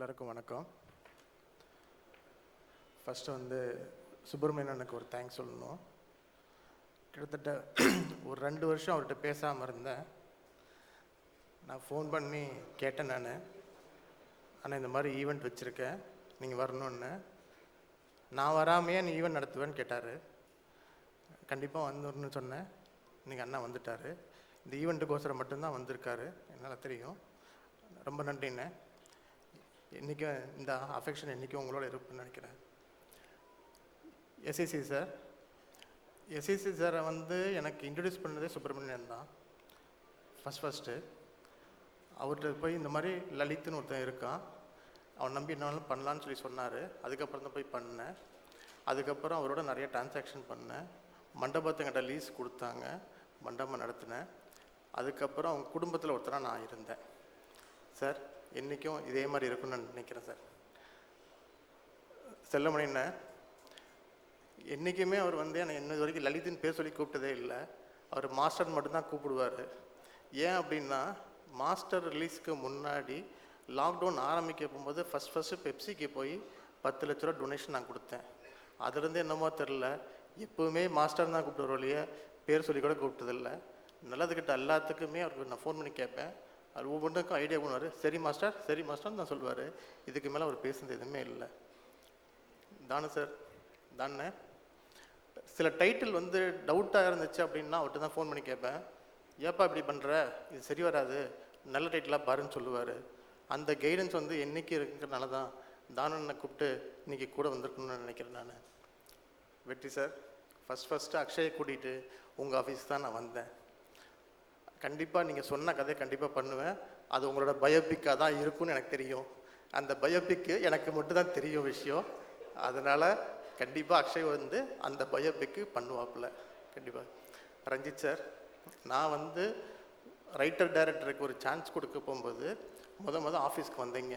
எல்லாருக்கும் வணக்கம். ஃபஸ்ட்டு வந்து சுப்பிரமணியனுக்கு ஒரு தேங்க்ஸ் சொல்லணும். கிட்டத்தட்ட ஒரு ரெண்டு வருஷம் அவர்கிட்ட பேசாமல் இருந்தேன். நான் ஃபோன் பண்ணி கேட்டேன் நான். ஆனால் இந்த மாதிரி ஈவெண்ட் வச்சுருக்கேன். நீங்கள் வரணும்னு. நான் வராமையே நீ ஈவெண்ட் நடத்துவேன்னு கேட்டார். கண்டிப்பாக வந்துடணும்னு சொன்னேன். இன்றைக்கி அண்ணா வந்துட்டார். இந்த ஈவெண்ட்டுக்கோசரம் மட்டும்தான் வந்திருக்காரு. என்னால் தெரியும். ரொம்ப நன்றிண்ணே. இன்றைக்கும் இந்த அஃபெக்ஷன் இன்றைக்கும் உங்களோட இருப்புன்னு நினைக்கிறேன். எஸ்எஸ்சி சார் எஸ்எஸ்சி சாரை வந்து எனக்கு இன்ட்ரடியூஸ் பண்ணதே சுப்பிரமணியன் தான். ஃபஸ்ட் ஃபஸ்ட்டு அவர்கிட்ட போய் இந்த மாதிரி லலித்னு ஒருத்தன் இருக்கான். அவன் நம்பி என்னாலும் பண்ணலான்னு சொல்லி சொன்னார். அதுக்கப்புறம் தான் போய் பண்ணேன். அதுக்கப்புறம் அவரோட நிறைய டிரான்சாக்ஷன் பண்ணேன். மண்டபத்துங்கிட்ட லீஸ் கொடுத்தாங்க. மண்டபம் நடத்தினேன். அதுக்கப்புறம் அவங்க குடும்பத்தில் ஒருத்தராக நான் இருந்தேன். சார் இன்றைக்கும் இதே மாதிரி இருக்கும்னு நான் நினைக்கிறேன் சார். செல்லமணின்னு என்றைக்குமே அவர் வந்து எனக்கு இன்னது வரைக்கும் லலித்னு பேர் சொல்லி கூப்பிட்டதே இல்லை. அவர் மாஸ்டர் மட்டும்தான் கூப்பிடுவார். ஏன் அப்படின்னா மாஸ்டர் ரிலீஸ்க்கு முன்னாடி லாக்டவுன் ஆரம்பிக்க போகும்போது ஃபஸ்ட் ஃபஸ்ட்டு பெப்சிக்கு போய் பத்து லட்ச ரூபா டொனேஷன் நான் கொடுத்தேன். அதுலேருந்து என்னமோ தெரில எப்போவுமே மாஸ்டர் தான் கூப்பிட்டு இல்லையா பேர் சொல்லி கூட கூப்பிட்டதில்ல. நல்லதுக்கிட்ட எல்லாத்துக்குமே அவருக்கு நான் ஃபோன் பண்ணி கேட்பேன். அவர் ஒவ்வொன்றுக்கும் ஐடியா பண்ணுவார். சரி மாஸ்டர் சரி மாஸ்டர்னு தான் சொல்லுவார். இதுக்கு மேலே அவர் பேசுனது எதுவுமே இல்லை. தானு சார் தானே? சில டைட்டில் வந்து டவுட்டாக இருந்துச்சு அப்படின்னா அவர்கிட்ட தான் ஃபோன் பண்ணி கேட்பேன். ஏப்பா இப்படி பண்ணுற இது சரி வராது. நல்ல டைட்டிலாக பாருன்னு சொல்லுவார். அந்த கைடன்ஸ் வந்து என்னைக்கு இருக்கிறனால தான் தானனை கூப்பிட்டு இன்னைக்கு கூட வந்திருக்கணும்னு நினைக்கிறேன் நான். வெற்றி சார் ஃபஸ்ட் ஃபஸ்ட்டு அக்ஷயை கூட்டிகிட்டு உங்கள் ஆஃபீஸ் தான் நான் வந்தேன். கண்டிப்பாக நீங்கள் சொன்ன கதையை கண்டிப்பாக பண்ணுவேன். அது உங்களோட பயோபிக்காக தான் இருக்கும்னு எனக்கு தெரியும். அந்த பயோபிக்கு எனக்கு மட்டும்தான் தெரியும் விஷயம். அதனால் கண்டிப்பாக அக்ஷய் வந்து அந்த பயோபிக்கு பண்ணுவாப்புல. கண்டிப்பாக ரஞ்சித் சார் நான் வந்து ரைட்டர் டைரக்டருக்கு ஒரு சான்ஸ் கொடுக்க போகும்போது முத முத ஆஃபீஸ்க்கு வந்தீங்க.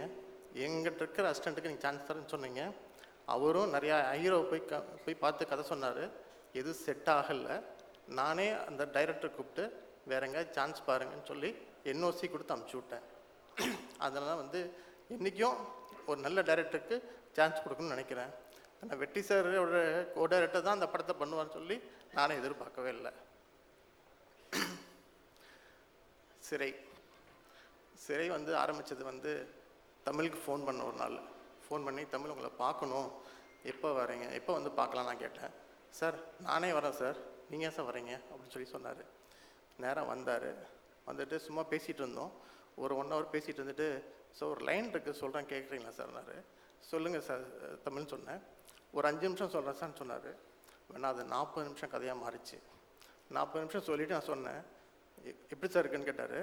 எங்கிட்ட இருக்கிற அசிஸ்டண்ட்டுக்கு நீங்கள் சான்ஸ் தரேன்னு சொன்னீங்க. அவரும் நிறையா ஹீரோ போய் க போய் பார்த்து கதை சொன்னார். எதுவும் செட் ஆகலை. நானே அந்த டைரக்டர் கூப்பிட்டு வேற எங்கேயாவது சான்ஸ் பாருங்கன்னு சொல்லி என்ஓசி கொடுத்து அமுச்சு விட்டேன். அதனால் வந்து இன்றைக்கும் ஒரு நல்ல டைரக்டருக்கு சான்ஸ் கொடுக்கணும்னு நினைக்கிறேன். ஆனால் வெட்டி சாரோட கோ டைரக்டர் தான் அந்த படத்தை பண்ணுவான்னு சொல்லி நானே எதிர்பார்க்கவே இல்லை. சிறை. சிறை வந்து ஆரம்பித்தது வந்து தமிழுக்கு ஃபோன் பண்ண ஒரு நாள். ஃபோன் பண்ணி தமிழ் உங்களை பார்க்கணும். எப்போ வரீங்க? எப்போ வந்து பார்க்கலாம் நான் கேட்டேன். சார் நானே வரேன் சார். நீங்கள் சார் வரீங்க? அப்படின்னு சொல்லி சொன்னார். நேராக வந்தார். வந்துட்டு சும்மா பேசிகிட்டு இருந்தோம். ஒரு ஒன் ஹவர் பேசிகிட்டு இருந்துட்டு ஸோ ஒரு லைன் இருக்குது சொல்கிறேன் கேட்குறீங்களா சார்னாரு சொல்லுங்கள் சார் தமிழ்னு சொன்னேன். ஒரு அஞ்சு நிமிஷம் சொல்கிறேன் சார்னு சொன்னார். வேணா அது நாற்பது நிமிஷம் கதையாக மாறிச்சு. நாற்பது நிமிஷம் சொல்லிவிட்டு நான் சொன்னேன். எப்படி சார் இருக்குன்னு? கேட்டார்.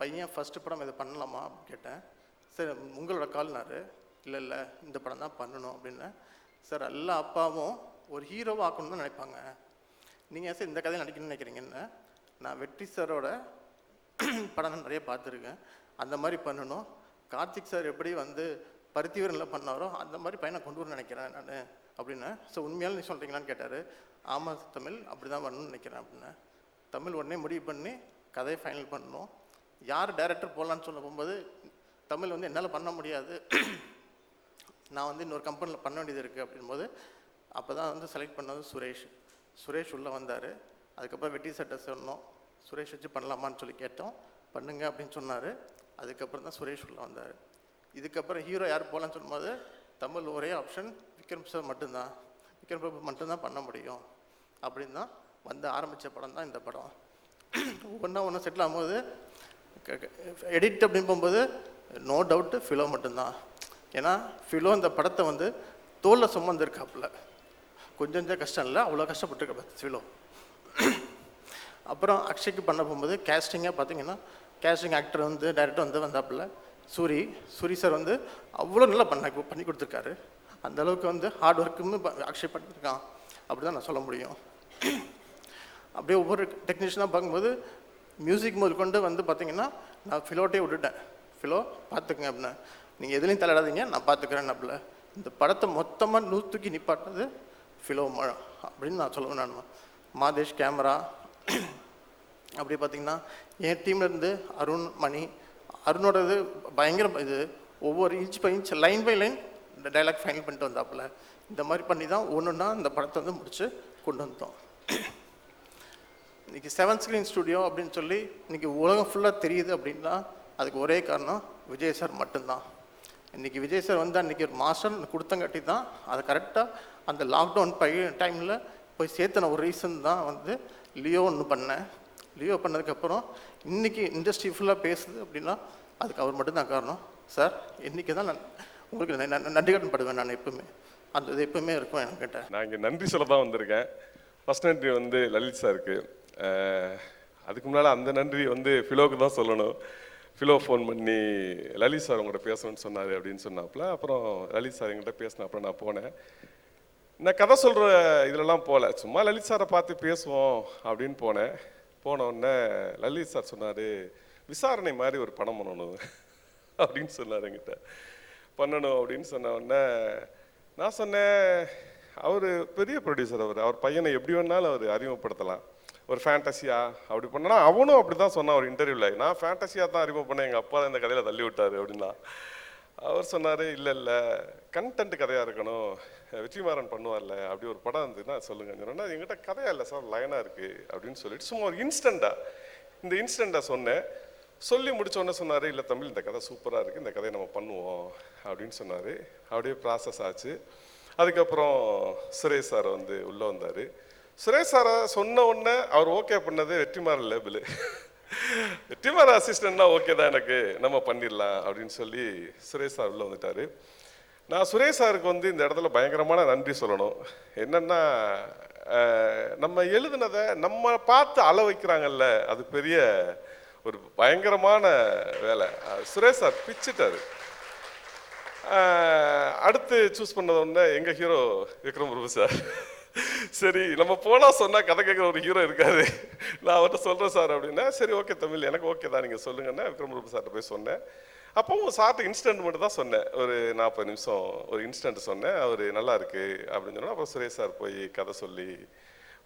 பையன் ஃபஸ்ட்டு படம் இதை பண்ணலாமா? அப்படின்னு கேட்டேன். சார் உங்களோட கால்னாரு இல்லை இல்லை இந்த படம் தான் பண்ணணும் அப்படின்னேன் சார் எல்லா அப்பாவும் ஒரு ஹீரோவாக ஆக்கணும்னு தான் நினைப்பாங்க. நீங்கள் சார் இந்த கதையை நடிக்கணும்னு நினைக்கிறீங்கன்னு? நான் வெற்றி சாரோட படம் நிறைய பார்த்துருக்கேன். அந்த மாதிரி பண்ணணும். கார்த்திக் சார் எப்படி வந்து பருத்திவரனில் பண்ணாரோ அந்த மாதிரி பையனை கொண்டு வர நினைக்கிறேன் நான் அப்படின்னு. ஸோ உண்மையாலும் நீ சொல்கிறீங்களான்னு கேட்டார். ஆமாம் தமிழ் அப்படி தான் வரணும்னு நினைக்கிறேன் அப்படின்னு. தமிழ் உடனே முடிவு பண்ணி கதையை ஃபைனல் பண்ணணும். யார் டைரக்டர் போகலான்னு சொல்ல போகும்போது தமிழ் வந்து என்னால் பண்ண முடியாது. நான் வந்து இன்னொரு கம்பெனியில் பண்ண வேண்டியது இருக்குது அப்படின்போது அப்போ தான் வந்து செலக்ட் பண்ணது சுரேஷ். சுரேஷ் உள்ளே வந்தார். அதுக்கப்புறம் வெட்டி சட்டை சொன்னோம். சுரேஷ் வச்சு பண்ணலாமான்னு சொல்லி கேட்டோம். பண்ணுங்க அப்படின்னு சொன்னார். அதுக்கப்புறம் தான் சுரேஷ் உள்ளே வந்தார். இதுக்கப்புறம் ஹீரோ யார் போகலான்னு சொல்லும்போது தமிழ் ஒரே ஆப்ஷன் விக்ரம் சார் மட்டும்தான். விக்ரம் பிரபு மட்டும்தான் பண்ண முடியும். அப்படின்னு தான் வந்து ஆரம்பித்த படம் தான் இந்த படம். ஒன்றா ஒன்று செட்டில் ஆகும்போது எடிட் அப்படின்னு போகும்போது நோ டவுட்டு ஃபிலோ மட்டும்தான். ஏன்னா ஃபிலோ இந்த படத்தை வந்து தோலில் சுமந்துருக்காப்புல. கொஞ்சம் கொஞ்சம் கஷ்டம் இல்லை அவ்வளோ கஷ்டப்பட்டுருக்க ஃபிலோ அப்புறம் அக்ஷய்க்கு பண்ண போகும்போது கேஸ்டிங்காக பார்த்தீங்கன்னா கேஸ்டிங் ஆக்டர் வந்து டேரக்டர் வந்து வந்தாப்புல சூரி சூரி சார் வந்து அவ்வளோ நல்லா பண்ண பண்ணி கொடுத்துருக்காரு. அந்த அளவுக்கு வந்து ஹார்ட் ஒர்க்குமே அக்ஷய் பண்ணியிருக்கான் அப்படி தான் நான் சொல்ல முடியும். அப்படியே ஒவ்வொரு டெக்னீஷியனாக பார்க்கும்போது மியூசிக் முதல் கொண்டு வந்து பார்த்தீங்கன்னா நான் ஃபிலோட்டே விட்டுட்டேன். ஃபிலோ பார்த்துக்குங்க அப்படின்னா நீங்கள் எதுலேயும் தலையிடாதீங்க நான் பார்த்துக்கிறேன் அப்படில இந்த படத்தை மொத்தமாக நூற்றுக்கு நிப்பாட்டினது ஃபிலோ மழை அப்படின்னு நான் சொல்லுவேன் நான். மாதேஷ் கேமரா அப்படி பார்த்தீங்கன்னா என் டீம்லேருந்து அருண் மணி அருணோடது பயங்கர இது ஒவ்வொரு inch by inch line by line இந்த டைலாக் ஃபைனல் பண்ணிட்டு வந்தாப்புல. இந்த மாதிரி பண்ணி தான் ஒன்றுன்னா இந்த படத்தை வந்து முடித்து கொண்டு வந்தோம் இன்னைக்கு செவன் ஸ்க்ரீன் ஸ்டுடியோ அப்படின்னு சொல்லி இன்னைக்கு உலகம் ஃபுல்லாக தெரியுது அப்படின்னா அதுக்கு ஒரே காரணம் விஜய் சார் மட்டும்தான். இன்னைக்கு விஜய் சார் வந்து அன்றைக்கி ஒரு மாஸ்டர் கொடுத்தங்காட்டி தான் அதை கரெக்டாக அந்த லாக்டவுன் பை டைமில் போய் சேர்த்தன ஒரு ரீசன் தான் வந்து லியோ ஒன்று பண்ணேன். லீவ் பண்ணதுக்கப்புறம் இன்றைக்கி இண்டஸ்ட்ரி ஃபுல்லாக பேசுது அப்படின்னா அதுக்கு அவர் மட்டும்தான் காரணம். சார் இன்றைக்கி தான் நான் உங்களுக்கு ந- ந- நன்றி கடன் படுவேன் நான் எப்பவுமே. அந்த இது எப்பவுமே இருக்கும் என்கிட்ட. நான் இங்கே நன்றி சொல்ல தான் வந்திருக்கேன். ஃபர்ஸ்ட் நன்றி வந்து லலித் சாருக்கு அதுக்கு முன்னால் அந்த நன்றி வந்து ஃபிலோக்கு தான் சொல்லணும். ஃபிலோ ஃபோன் பண்ணி லலித் சார் உங்கள்கிட்ட பேசணும்னு சொன்னார் அப்படின்னு சொன்னாப்புல அப்புறம் லலித் சார் எங்கிட்ட பேசினாப்புல நான் போனேன். நான் கதை சொல்கிற இதிலலாம் போகல சும்மா லலித் சாரை பார்த்து பேசுவோம் அப்படின்னு போனேன். போன உடனே லலித் சார் சொன்னார் விசாரணை மாதிரி ஒரு படம் பண்ணணும் அப்படின்னு சொன்னார் என்கிட்ட. பண்ணணும் அப்படின்னு சொன்ன உடனே நான் சொன்னேன் அவர் பெரிய ப்ரொடியூசர் அவர். அவர் பையனை எப்படி வேணாலும் அவர் அறிமுகப்படுத்தலாம். ஒரு ஃபேண்டசியா அப்படி பண்ணனா அவனும் அப்படி தான் சொன்னான் ஒரு இன்டர்வியூவில் நான் ஃபேண்டசியா தான் அறிமுகம் பண்ணேன். எங்கள் அப்பா தான் இந்த கதையில் தள்ளி விட்டார் அப்படின்னா. அவர் சொன்னார் இல்லை இல்லை கண்டென்ட் கதையாக இருக்கணும். வெற்றிமாறன் பண்ணுவார்ல அப்படி ஒரு படம் இருந்ததுன்னா சொல்லுங்கன்னு சொன்னால் எங்கிட்ட கதையாக இல்லை சார் லைனாக இருக்குது அப்படின்னு சொல்லிட்டு சும்மா ஒரு இன்ஸ்டண்ட்டாக இந்த இன்ஸ்டண்ட்டாக சொன்னேன். சொல்லி முடிச்ச சொன்னார் இல்லை தமிழ் இந்த கதை சூப்பராக இருக்குது இந்த கதையை நம்ம பண்ணுவோம் அப்படின்னு சொன்னார். அப்படியே ப்ராசஸ் ஆச்சு. அதுக்கப்புறம் சுரேஷ் சார் வந்து உள்ளே வந்தார். சுரேஷ் சாரை சொன்ன உடனே அவர் ஓகே பண்ணது வெற்றிமாறன் லேபிள் டிமர் அசிஸ்டன்ட்னா ஓகே தான் எனக்கு நம்ம பண்ணிடலாம் அப்படின்னு சொல்லி சுரேஷ் சார் உள்ளே வந்துட்டார். நான் சுரேஷ் சாருக்கு வந்து இந்த இடத்துல பயங்கரமான நன்றி சொல்லணும். என்னன்னா நம்ம எழுதுனதை நம்ம பார்த்து அள வைக்கிறாங்கல்ல அது பெரிய ஒரு பயங்கரமான வேலை. சுரேஷ் சார் பிச்சுட்டார். அடுத்து சூஸ் பண்ணது ஒன்று எங்கள் ஹீரோ விக்ரம் பிரபு சார். சரி நம்ம போனால் சொன்னால் கதை கேட்குற ஒரு ஹீரோ இருக்காரு. நான் அவர்கிட்ட சொல்கிறேன் சார் அப்படின்னா சரி ஓகே தமிழ் எனக்கு ஓகே தான் நீங்கள் சொல்லுங்கன்னா விக்ரம் பிரபு சார்கிட்ட போய் சொன்னேன். அப்பவும் சார்ட்டு இன்ஸ்டன்ட் மட்டும் தான் சொன்னேன். ஒரு நாற்பது நிமிஷம் ஒரு இன்ஸ்டன்ட் சொன்னேன். அவர் நல்லா இருக்கு அப்படின்னு சொன்னால் அப்புறம் சுரேஷ் சார் போய் கதை சொல்லி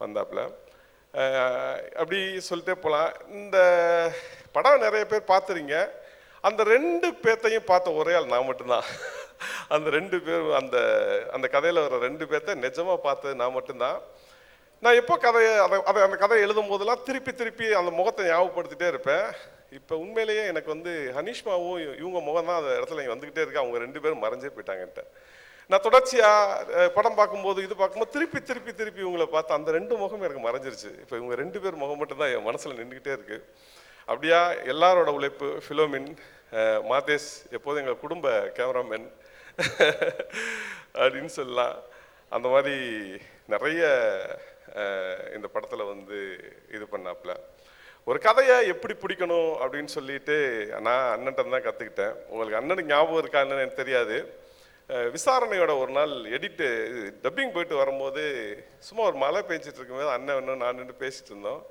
வந்தாப்புல. அப்படி சொல்லிட்டே போகலாம் இந்த படம் நிறைய பேர் பார்த்துறீங்க அந்த ரெண்டு பேர்த்தையும் பார்த்த ஒரே ஆள் நான் மட்டும்தான். அந்த ரெண்டு பேர் அந்த அந்த கதையில் வர ரெண்டு பேர்த்த நிஜமாக பார்த்தது நான் மட்டும்தான். நான் எப்போ கதையை அதை அதை அந்த கதையை எழுதும் போதெல்லாம் திருப்பி திருப்பி அந்த முகத்தை ஞாபகப்படுத்திட்டே இருப்பேன். இப்போ உண்மையிலேயே எனக்கு வந்து ஹனிஷ்மாவும் இவங்க முகம் தான் அந்த இடத்துல இங்கே வந்துக்கிட்டே இருக்கு. அவங்க ரெண்டு பேரும் மறைஞ்சே போயிட்டாங்கன்ட்டு நான் தொடர்ச்சியாக படம் பார்க்கும்போது இது பார்க்கும்போது திருப்பி திருப்பி திருப்பி இவங்களை பார்த்து அந்த ரெண்டு முகமும் எனக்கு மறைஞ்சிருச்சு. இப்போ இவங்க ரெண்டு பேர் முகம் மட்டும்தான் என் மனசில் நின்றுக்கிட்டே இருக்குது அப்படியா எல்லாரோட உழைப்பு ஃபிலோமின் மாதேஷ் எப்போதும் எங்கள் குடும்ப கேமராமேன் அப்படின்னு சொல்லலாம். அந்த மாதிரி நிறைய இந்த படத்தில் வந்து இது பண்ணாப்புல. ஒரு கதையை எப்படி பிடிக்கணும் அப்படின்னு சொல்லிட்டு நான் அண்ணன்ட்ட தான் கற்றுக்கிட்டேன் உங்களுக்கு அண்ணனுக்கு ஞாபகம் இருக்கான்னு எனக்கு தெரியாது. விசாரணையோட ஒரு நாள் எடிட்டு டப்பிங் போயிட்டு வரும்போது சும்மா ஒரு மழை பெஞ்சிட்டு இருக்கும்போது அண்ணன் இன்னும் நான் நின்று பேசிட்டு இருந்தோம்.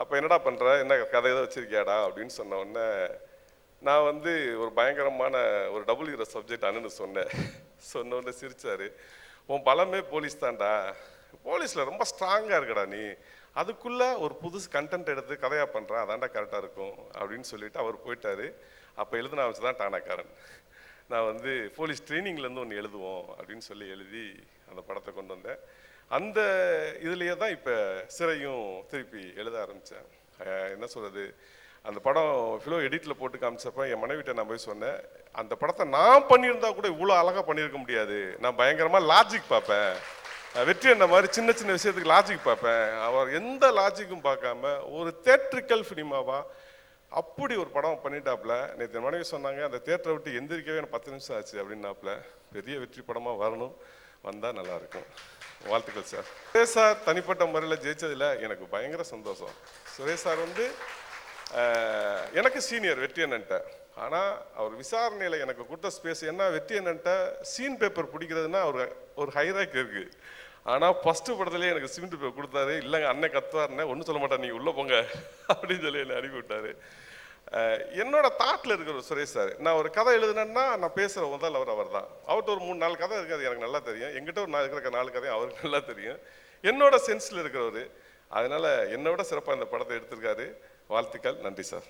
அப்போ என்னடா பண்ணுற என்ன கதை ஏதோ வச்சுருக்கியாடா? அப்படின்னு சொன்ன உடனே நான் வந்து ஒரு பயங்கரமான ஒரு டபுள் ஹீரோ சப்ஜெக்ட் அண்ணனு சொன்னேன். சொன்ன உடனே சிரிச்சாரு. உன் பலமே போலீஸ் தான்டா. போலீஸில் ரொம்ப ஸ்ட்ராங்காக இருக்கடா நீ. அதுக்குள்ளே ஒரு புதுசு கண்டென்ட் எடுத்து கதையாக பண்ணுறான் அதான்டா கரெக்டாக இருக்கும் அப்படின்னு சொல்லிட்டு அவர் போயிட்டார். அப்போ எழுதின வச்சு தான் டானாக்காரன். நான் வந்து போலீஸ் ட்ரைனிங்லேருந்து ஒன்று எழுதுவோம் அப்படின்னு சொல்லி எழுதி அந்த படத்தை கொண்டு வந்தேன். அந்த இதுலேயே தான் இப்போ சிறையும் திருப்பி எழுத ஆரம்பித்தேன் என்ன சொல்கிறது அந்த படம் ஃபிலோ எடிட்டில் போட்டு காமிச்சப்ப என் மனைவிட்ட நான் போய் சொன்னேன் அந்த படத்தை நான் பண்ணியிருந்தா கூட இவ்வளோ அழகாக பண்ணியிருக்க முடியாது. நான் பயங்கரமாக லாஜிக் பார்ப்பேன். வெற்றி என்ன மாதிரி சின்ன சின்ன விஷயத்துக்கு லாஜிக் பார்ப்பேன். அவர் எந்த லாஜிக்கும் பார்க்காம ஒரு தேட்ரிக்கல் ஃபிலிமாவா அப்படி ஒரு படம் பண்ணிட்டாப்புல. நேற்று என் மனைவி சொன்னாங்க அந்த தேட்டரை விட்டு எந்திரிக்கவே எனக்கு பத்து நிமிஷம் ஆச்சு அப்படின்னாப்புல. பெரிய வெற்றி படமாக வரணும். வந்தால் நல்லாயிருக்கும் வாழ்த்துக்கள் சார். சுரேஷ் சார் தனிப்பட்ட முறையில் ஜெயிச்சதில் எனக்கு பயங்கர சந்தோஷம். சுரேஷ் சார் வந்து எனக்கு சீனியர் வெற்றி என்னன்ட்ட. ஆனால் அவர் விசாரணையில் எனக்கு கொடுத்த ஸ்பேஸ் என்ன வெற்றி என்னன்ட்ட சீன் பேப்பர் பிடிக்கிறதுனா ஒரு ஒரு ஹைராக் இருக்குது ஆனால் ஃபஸ்ட்டு படத்துலேயே எனக்கு சிமெண்ட் பேப்பர் கொடுத்தாரு இல்லைங்க அண்ணன் கத்துவாருன்னு ஒன்றும் சொல்ல மாட்டேன் நீங்கள் உள்ளே போங்க அப்படின்னு சொல்லி என்னை அனுப்பி விட்டாரு என்னோட தாட்டில் இருக்கிற சுரேஷ் சார். நான் ஒரு கதை எழுதுனேன்னா நான் பேசுகிற முதல் அவர் அவர் தான் அவர்கிட்ட ஒரு மூணு நாலு கதை இருக்காது எனக்கு நல்லா தெரியும். எங்கிட்ட ஒரு நாலு இருக்கிற நாலு கதையும் அவருக்கு நல்லா தெரியும். என்னோட சென்ஸில் இருக்கிறவர். அதனால் என்னை விட சிறப்பாக இந்த படத்தை எடுத்திருக்காரு. வாழ்த்துக்கள். நன்றி சார்.